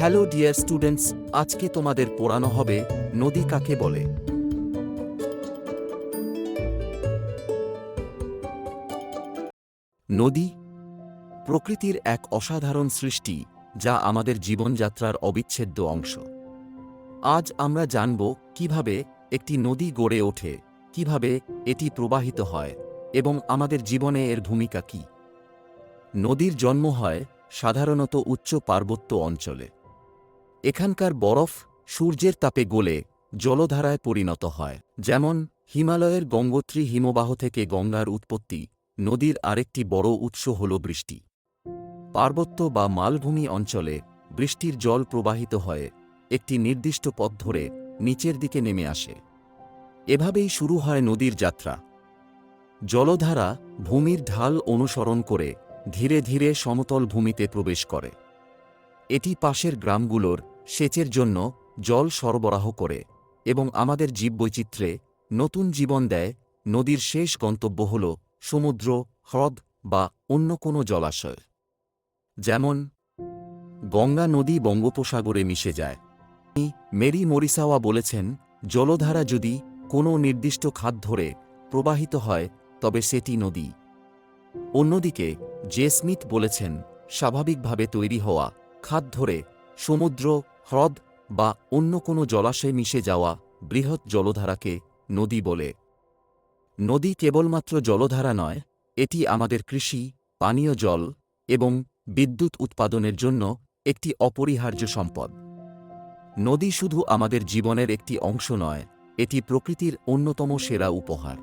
Hello dear students, আজকে তোমাদের পড়ানো হবে নদী কাকে বলে? নদী প্রকৃতির এক অসাধারণ সৃষ্টি যা আমাদের জীবনযাত্রার অবিচ্ছেদ্য অংশ। আজ আমরা জানব কীভাবে একটি নদী গড়ে ওঠে, কীভাবে এটি প্রবাহিত হয় এবং আমাদের জীবনে এর ভূমিকা কী। নদীর জন্ম হয় সাধারণত উচ্চ পার্বত্য অঞ্চলে। এখানকার বরফ সূর্যের তাপে গলে জলধারায় পরিণত হয়। যেমন, হিমালয়ের গঙ্গোত্রী হিমবাহ থেকে গঙ্গার উৎপত্তি, নদীর আরেকটি বড় উৎস হল বৃষ্টি। পার্বত্য বা মালভূমি অঞ্চলে বৃষ্টির জল প্রবাহিত হয়ে, একটি নির্দিষ্ট পথ ধরে নিচের দিকে নেমে আসে। এভাবেই শুরু হয় নদীর যাত্রা। জলধারা ভূমির ঢাল অনুসরণ করে ধীরে ধীরে সমতল ভূমিতে প্রবেশ করে। এটি পাশের গ্রামগুলোর সেচের জন্য জল সরবরাহ করে এবং আমাদের জীববৈচিত্র্যে নতুন জীবন দেয় নদীর শেষ গন্তব্য হল সমুদ্র, হ্রদ বা অন্য কোনো জলাশয়। যেমন, গঙ্গা নদী বঙ্গোপসাগরে মিশে যায়। মেরি মরিসাওয়া বলেছেন, জলধারা যদি কোনো নির্দিষ্ট খাত ধরে প্রবাহিত হয়, তবে সেটি নদী। অন্যদিকে, জে স্মিথ বলেছেন, স্বাভাবিকভাবে তৈরি হওয়া খাত ধরে সমুদ্র, হ্রদ বা অন্য কোনো জলাশয়ে মিশে যাওয়া বৃহৎ জলধারাকে নদী বলে। নদী কেবলমাত্র জলধারা নয়, এটি আমাদের কৃষি, পানীয় জল এবং বিদ্যুৎ উৎপাদনের জন্য একটি অপরিহার্য সম্পদ। নদী শুধু আমাদের জীবনের একটি অংশ নয়, এটি প্রকৃতির অন্যতম সেরা উপহার।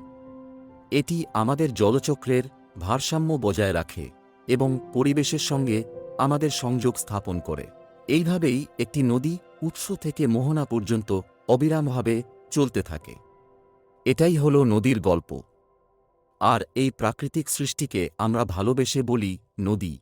এটি আমাদের জলচক্রের ভারসাম্য বজায় রাখে এবং পরিবেশের সঙ্গে আমাদের সংযোগ স্থাপন করে। এইভাবেই একটি নদী উৎস থেকে মোহনা পর্যন্ত অবিরামভাবে চলতে থাকে। এটাই হল নদীর গল্প। আর এই প্রাকৃতিক সৃষ্টিকে আমরা ভালোবেসে বলি নদী।